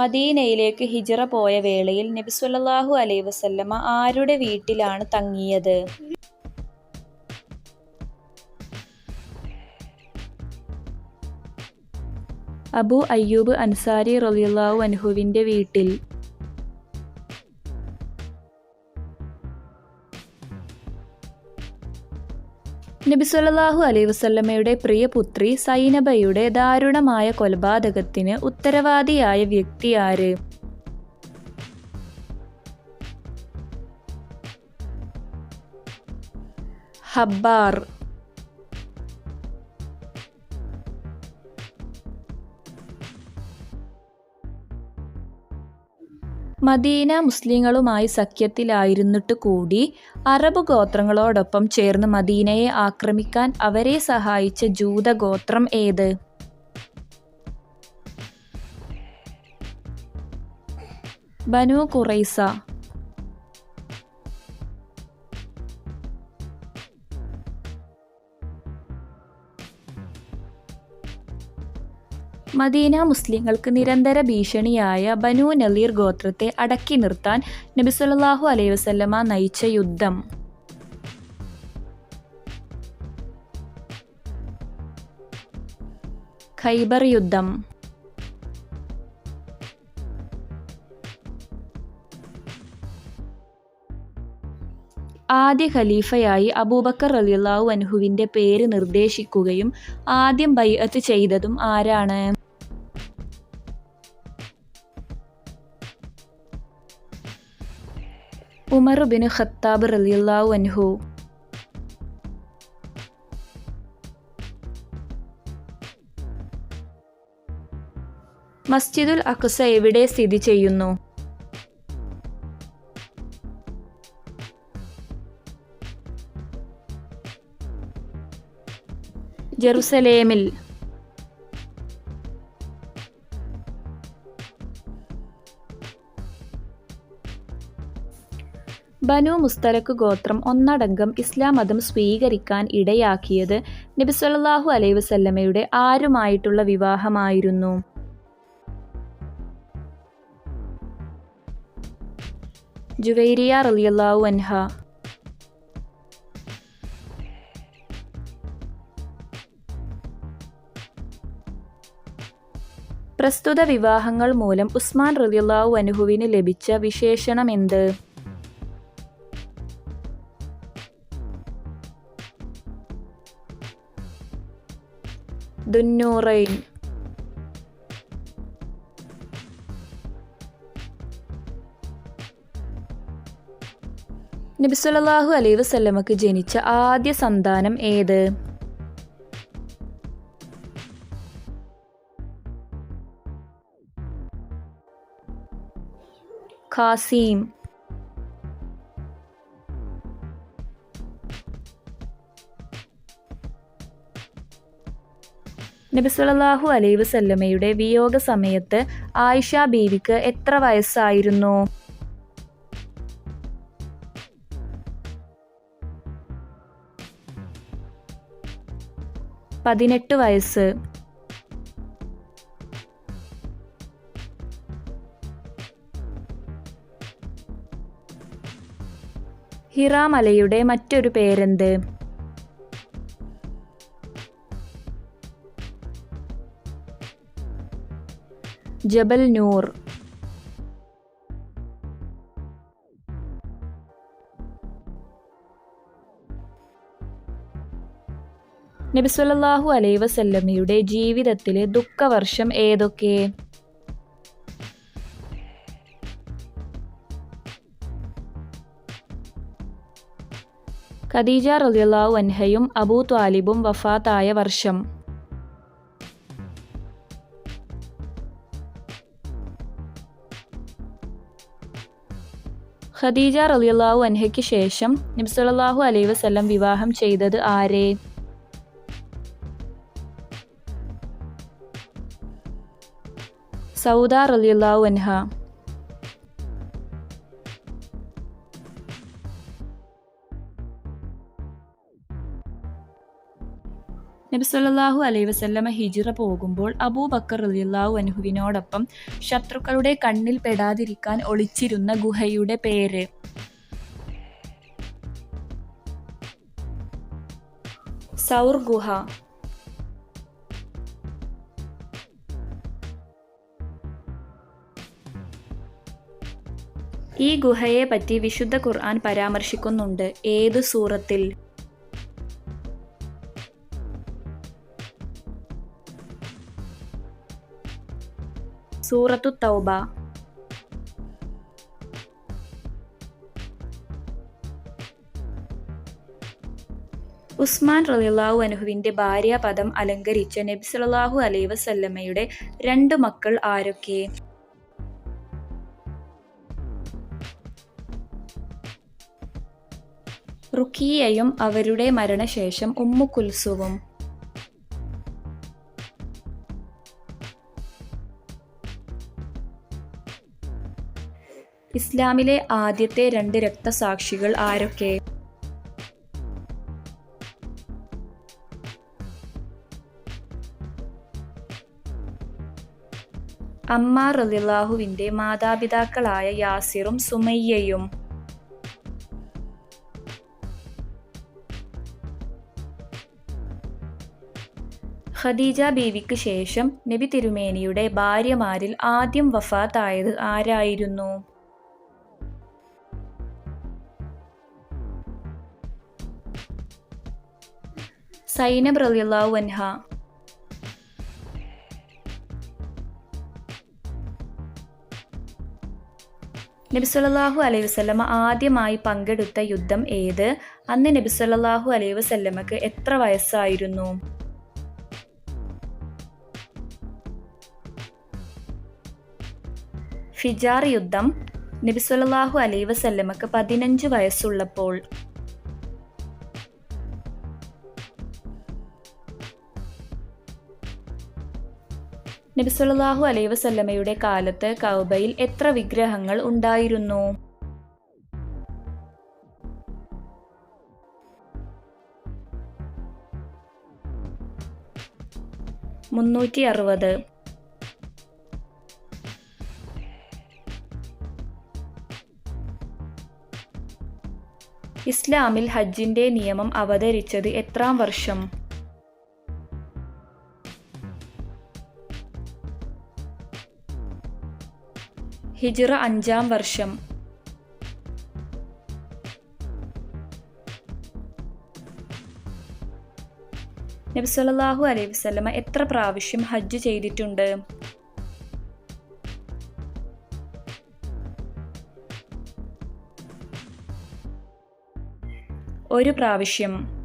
മദീനയിലേക്ക് ഹിജറ പോയ വേളയിൽ നബി സ്വല്ലല്ലാഹു അലൈഹി വസല്ലമ ആരുടെ വീട്ടിലാണ് തങ്ങിയത്? അബു അയ്യൂബ് അൻസാരി റളിയല്ലാഹു അൻഹുവിന്റെ വീട്ടിൽ നബി സല്ലല്ലാഹു അലൈഹി വസല്ലമയുടെ പ്രിയപുത്രി സൈനബയുടെ ദാരുണമായ കൊലപാതകത്തിന് ഉത്തരവാദിയായ വ്യക്തി ആര്? ഹബ്ബാർ. മദീന മുസ്ലിങ്ങളുമായി സഖ്യത്തിലായിരുന്നിട്ട് കൂടി അറബ് ഗോത്രങ്ങളോടൊപ്പം ചേർന്ന് മദീനയെ ആക്രമിക്കാൻ അവരെ സഹായിച്ച ജൂതഗോത്രം ഏത്? ബനു ഖുറൈസ മദീന മുസ്ലിങ്ങൾക്ക് നിരന്തര ഭീഷണിയായ ബനു നലീർ ഗോത്രത്തെ അടക്കി നിർത്താൻ നബി സല്ലല്ലാഹു അലൈഹി വസല്ലമ നയിച്ച യുദ്ധം. ഖൈബർ യുദ്ധം. ആദ്യ ഖലീഫയായി അബൂബക്കർ റളിയല്ലാഹു അൻഹുവിന്റെ പേര് നിർദ്ദേശിക്കുകയും ആദ്യം ബൈഅത്ത് ചെയ്തതും ആരാണ്? ഉമർ ബിൻ ഖത്താബ് റളിയല്ലാഹു അൻഹു. മസ്ജിദുൽ അഖ്സ എവിടെ സ്ഥിതി ചെയ്യുന്നു? ജെറുസലേമിൽ ബനു മുസ്തലക്ക് ഗോത്രം ഒന്നടങ്കം ഇസ്ലാം മതം സ്വീകരിക്കാൻ ഇടയാക്കിയത് അലൈഹി വസല്ലമയുടെ ആരുമായിട്ടുള്ള വിവാഹമായിരുന്നു. ജുവൈരിയ റളിയല്ലാഹു അൻഹ. പ്രസ്തുത വിവാഹങ്ങൾ മൂലം ഉസ്മാൻ റളിയല്ലാഹു അനുഹുവിന് ലഭിച്ച വിശേഷണം വിശേഷണമെന്ത്? ദുന്നൂറൈൻ നബി അലൈ വസല്ലമക്ക് ജനിച്ച ആദ്യ സന്താനം ഏത്? ഖാസീം. നബി അലൈ വസല്ലമയുടെ വിയോഗ സമയത്ത് ആയിഷ ബീവിക്ക് എത്ര വയസ്സായിരുന്നു? പതിനെട്ട് വയസ്സ്. ഹിറാമലയുടെ മറ്റൊരു പേരെന്ത്? ജബൽ നൂർ. നബിസ്വല്ലാഹു അലൈ വസല്ലമ്മയുടെ ജീവിതത്തിലെ ദുഃഖവർഷം ഏതൊക്കെ? ഖദീജ റളിയല്ലാഹു അൻഹയും അബൂ ത്വാലിബും വഫാത്തായ വർഷം. ഖദീജ റളിയല്ലാഹു അൻഹയ്ക്ക് ശേഷം നബി അലൈ വസ്ലം വിവാഹം ചെയ്തത് ആരെ? സൗദ റളിയല്ലാഹു അൻഹ. നബിസല്ലാഹു അലൈഹി വസല്ലമ ഹിജിറ പോകുമ്പോൾ അബൂബക്കർ റളിയല്ലാഹു അനുഹുവിനോടൊപ്പം ശത്രുക്കളുടെ കണ്ണിൽ പെടാതിരിക്കാൻ ഒളിച്ചിരുന്ന ഗുഹയുടെ പേര്. സൗർ ഗുഹ. ഈ ഗുഹയെ പറ്റി വിശുദ്ധ ഖുർആൻ പരാമർശിക്കുന്നുണ്ട്. ഏത് സൂറത്തിൽ? സൂറത്തു തൗബ ഉസ്മാൻ റലിള്ളാഹു അനുഹുവിന്റെ ഭാര്യാപദം അലങ്കരിച്ച നബി സല്ലല്ലാഹു അലൈഹി വസല്ലമയുടെ രണ്ട് മക്കൾ ആരൊക്കെ? റുക്കിയയും അവരുടെ മരണശേഷം ഉമ്മു കുൽസുവും. ഇസ്ലാമിലെ ആദ്യത്തെ രണ്ട് രക്തസാക്ഷികൾ ആരൊക്കെ? അമ്മാർ റളിയല്ലാഹുവിന്റെ മാതാപിതാക്കളായ യാസിറും സുമയ്യയും. ഖദീജ ബീവിക്ക് ശേഷം നബി തിരുമേനിയുടെ ഭാര്യമാരിൽ ആദ്യം വഫാത്തായത് ആരായിരുന്നു? സൈനബ് റളിയല്ലാഹു അൻഹ. നബിസ്വല്ലാഹു അലൈഹി വസല്ലമ ആദ്യമായി പങ്കെടുത്ത യുദ്ധം ഏത്? അന്ന് നബിസ്വല്ലാഹു അലൈഹി വസല്ലമക്ക് എത്ര വയസ്സായിരുന്നു? ഫിജാർ യുദ്ധം നബിസ്വല്ലാഹു അലൈഹി വസല്ലമക്ക് പതിനഞ്ച് വയസ്സുള്ളപ്പോൾ. നബി അലൈ വസല്ലമയുടെ കാലത്ത് കൗബയിൽ എത്ര വിഗ്രഹങ്ങൾ ഉണ്ടായിരുന്നു? മുന്നൂറ്റി അറുപത് ഇസ്ലാമിൽ ഹജ്ജിന്റെ നിയമം അവതരിച്ചത് എത്രാം വർഷം? ഹിജ്റ അഞ്ചാം വർഷം. നബി സല്ലല്ലാഹു അലൈഹി വസല്ലമ എത്ര പ്രാവശ്യം ഹജ്ജ് ചെയ്തിട്ടുണ്ട്? ഒരു പ്രാവശ്യം.